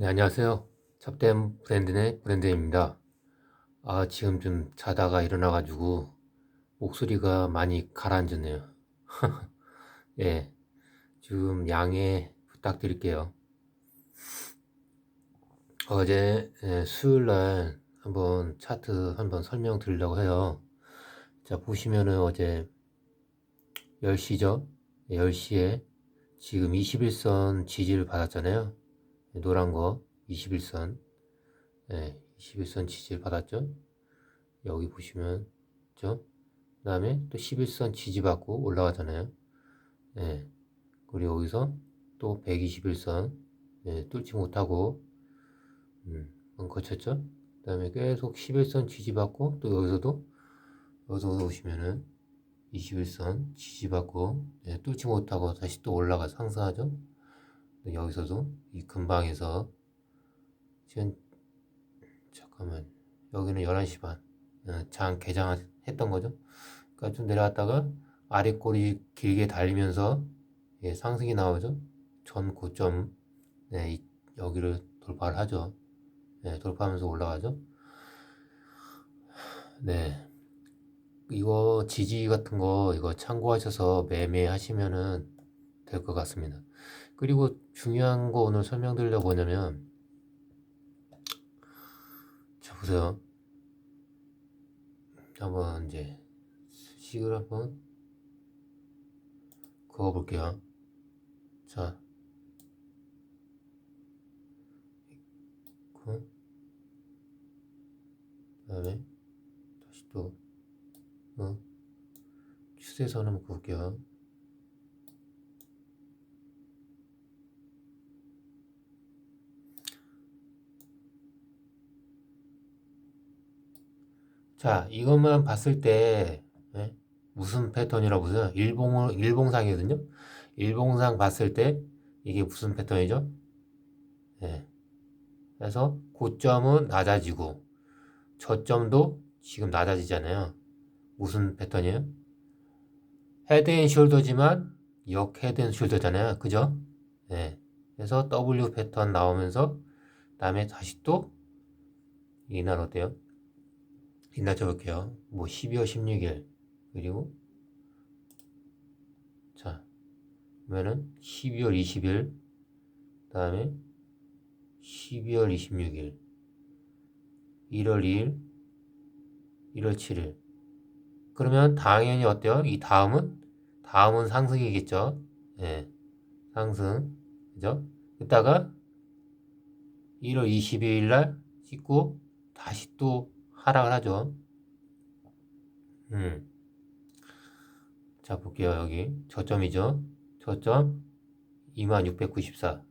네, 안녕하세요. 잡댐 브랜드의 브랜드입니다. 아, 지금 좀 자다가 일어나가지고 목소리가 많이 가라앉았네요. 예, 좀 양해 부탁드릴게요. 어제 예, 수요일 날 한번 차트 한번 설명 드리려고 해요. 자, 보시면은 어제 10시죠? 10시에 지금 21선 지지를 받았잖아요. 노란 거 21선. 네, 21선 지지를 받았죠? 여기 보시면 그 다음에 또 11선 지지받고 올라가잖아요. 네, 그리고 여기서 또 121선. 네, 뚫지 못하고 음, 거쳤죠? 그 다음에 계속 11선 지지받고 또 여기서도 여기서 보시면은 21선 지지받고 네, 뚫지 못하고 다시 또 올라가 상승하죠 여기서도 이 근방에서 지금 잠깐만 여기는 11시 반장 어, 개장했던 거죠? 그러니까 좀 내려갔다가 아래 꼬리 길게 달리면서 예, 상승이 나오죠? 전 고점 네, 이, 여기를 돌파를 하죠. 네, 돌파하면서 올라가죠? 네. 이거 지지 같은 거 이거 참고하셔서 매매하시면은 될 것 같습니다 그리고 중요한 거 오늘 설명드리려고 뭐냐면 자 보세요. 한번 이제 수식을 한번 그어 볼게요. 자. 그 다음에 다시 또 어, 추세선 한번 그을게요 자, 이것만 봤을 때 예? 무슨 패턴이라고 보세요? 일봉 일봉상이거든요. 일봉상 봤을 때 이게 무슨 패턴이죠? 예. 그래서 고점은 낮아지고 저점도 지금 낮아지잖아요. 무슨 패턴이에요? 헤드앤숄더지만 역 헤드앤숄더잖아요. 그죠? 예. 그래서 W 패턴 나오면서 다음에 다시 또 이날 어때요? 이날 적을게요. 뭐 12월 16일 그리고 자 그러면은 12월 20일 다음에 12월 26일 1월 2일 1월 7일 그러면 당연히 어때요? 이 다음은 다음은 상승이겠죠. 예. 상승. 그죠? 이따가 1월 22일 날 찍고 다시 또 하락을 하죠. 음. 자, 볼게요. 여기 저점이죠. 저점 2694.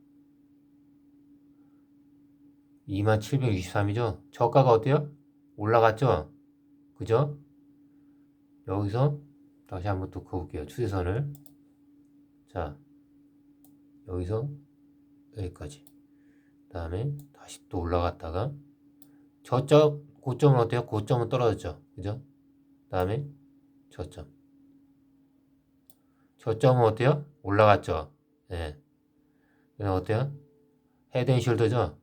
2763이죠. 저가가 어때요? 올라갔죠? 그죠? 여기서 다시 한번 또 그어볼게요. 추세선을. 자, 여기서 여기까지. 그 다음에 다시 또 올라갔다가 저점 고점은 어때요? 고점은 떨어졌죠. 그죠? 다음에 저점. 저점은 어때요? 올라갔죠. 예. 그냥 어때요? 헤드앤숄더죠?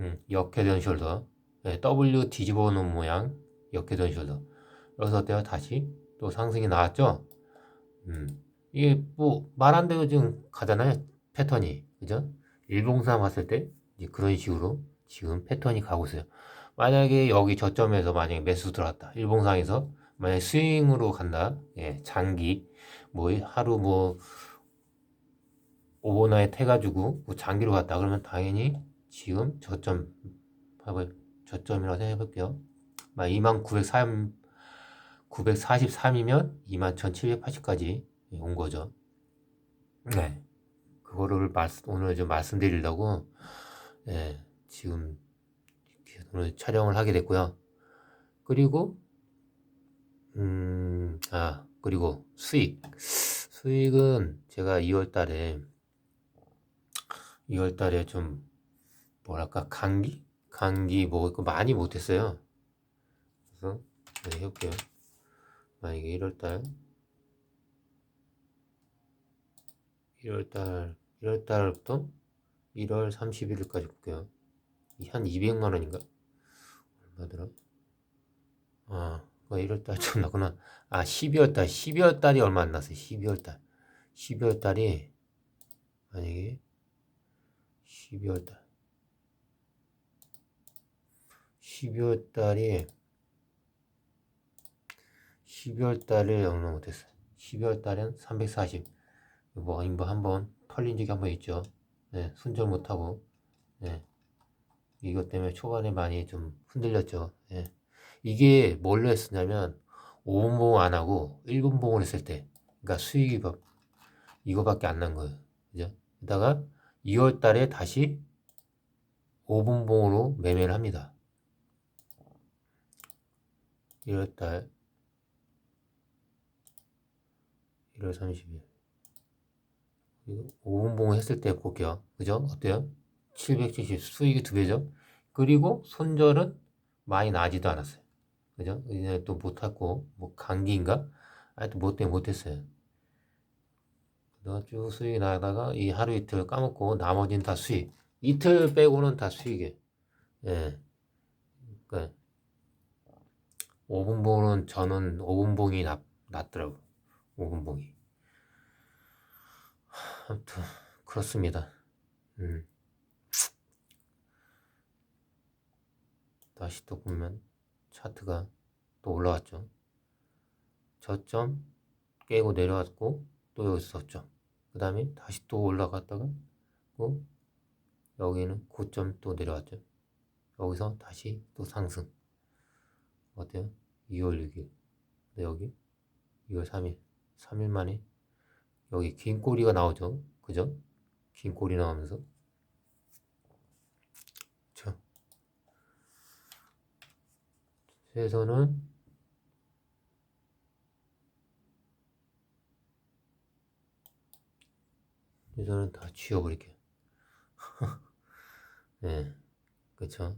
음, 역헤드앤숄더. 예, W 뒤집어 놓은 모양. 역헤드앤숄더. 여기서 어때요? 다시 또 상승이 나왔죠? 음. 이게 뭐 말 안 되고 지금 가잖아요. 패턴이. 그죠? 일봉상 봤을 때 그런 식으로 지금 패턴이 가고 있어요. 만약에 여기 저점에서 만약에 매수 들어왔다. 일봉상에서 만약에 스윙으로 간다. 예, 장기 뭐 하루 뭐 오버나잇 해가지고 뭐 장기로 갔다. 그러면 당연히 지금 저점 봐봐요. 저점이라고 생각해볼게요. 2943 943이면 21,780까지 온 거죠. 네. 그거를 말씀, 오늘 좀 말씀드리려고, 예, 지금 촬영을 하게 됐고요. 그리고 음, 아, 그리고 수익. 수익은 제가 2월 달에 2월 달에 좀 뭐랄까 감기? 감기 뭐 많이 못 했어요. 그래서 네, 해 볼게요. 만약에 1월 달 1월 달 1월 달부터 1월 31일까지 볼게요. 한 200만 원인가? 얼마더라? 아, 그 1월 달좀 나구나. 아, 12월 달. 12월 달이 얼마 안 났어요. 12월 달. 12월 달이 만약에 12월 달. 12월 달이 12월 달에 얼마 못했어요. 12월 달엔 340. 뭐, 뭐 한번 털린 적이 한 번 있죠. 네, 손절 못하고. 네. 이것 때문에 초반에 많이 좀 흔들렸죠. 예. 이게 뭘로 했었냐면 5분 봉 안 하고 1분 봉을 했을 때 그러니까 수익이 막 이거밖에 안 난 거예요. 그죠? 그다가 2월 달에 다시 5분 봉으로 매매를 합니다. 1월 달 1월 30일 5분 봉을 했을 때 볼게요. 그죠? 어때요? 770 수익이 두 배죠. 그리고 손절은 많이 나지도 않았어요. 그죠? 이제 또 못했고 뭐 감기인가? 하여튼 뭐 때문에 못했어요. 쭉 수익이 나다가 이 하루 이틀 까먹고 나머지는 다 수익. 이틀 빼고는 다 수익이에요. 예. 그러니까 5분봉은 저는 5분봉이 낫, 낫더라고. 5분봉이. 아무튼 그렇습니다. 음. 다시 또 보면 차트가 또 올라왔죠. 저점 깨고 내려왔고 또 여기 있었죠. 그 다음에 다시 또 올라갔다가 또 여기는 고점 또 내려왔죠. 여기서 다시 또 상승. 어때요? 2월 6일. 근데 여기 2월 3일. 3일 만에 여기 긴 꼬리가 나오죠. 그죠? 긴 꼬리 나오면서 최선은 최선은 다 지워버릴게요. 네, 그쵸.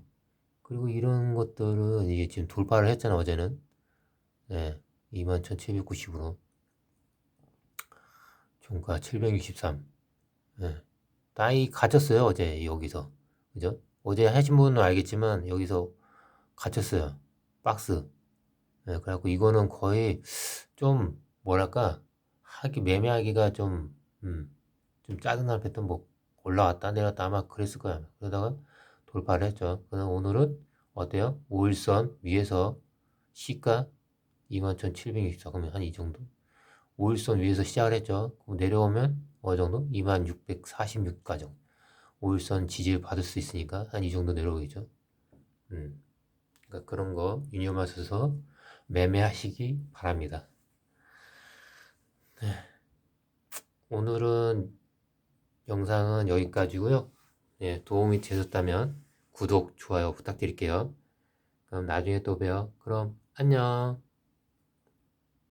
그리고 이런 것들은 이게 지금 돌파를 했잖아, 어제는. 네, 21,790으로. 종가 763. 네. 따이 갇혔어요, 어제, 여기서. 그죠? 어제 하신 분은 알겠지만, 여기서 갇혔어요. 박스. 네, 그래갖고 이거는 거의 좀 뭐랄까 하기 매매하기가 좀, 음, 좀 짜증날 패턴 뭐 올라왔다 내렸다 아마 그랬을 거야. 그러다가 돌파를 했죠. 그럼 오늘은 어때요? 5일선 위에서 시가 21,764 그러면 한 이 정도. 5일선 위에서 시작을 했죠. 그럼 내려오면 어느 정도? 2646가정. 5일선 지지를 받을 수 있으니까 한 이 정도 내려오겠죠. 음. 그러니까 그런 거 유념하셔서 매매하시기 바랍니다. 네. 오늘은 영상은 여기까지고요. 네, 도움이 되셨다면 구독, 좋아요 부탁드릴게요. 그럼 나중에 또 봬요. 그럼 안녕.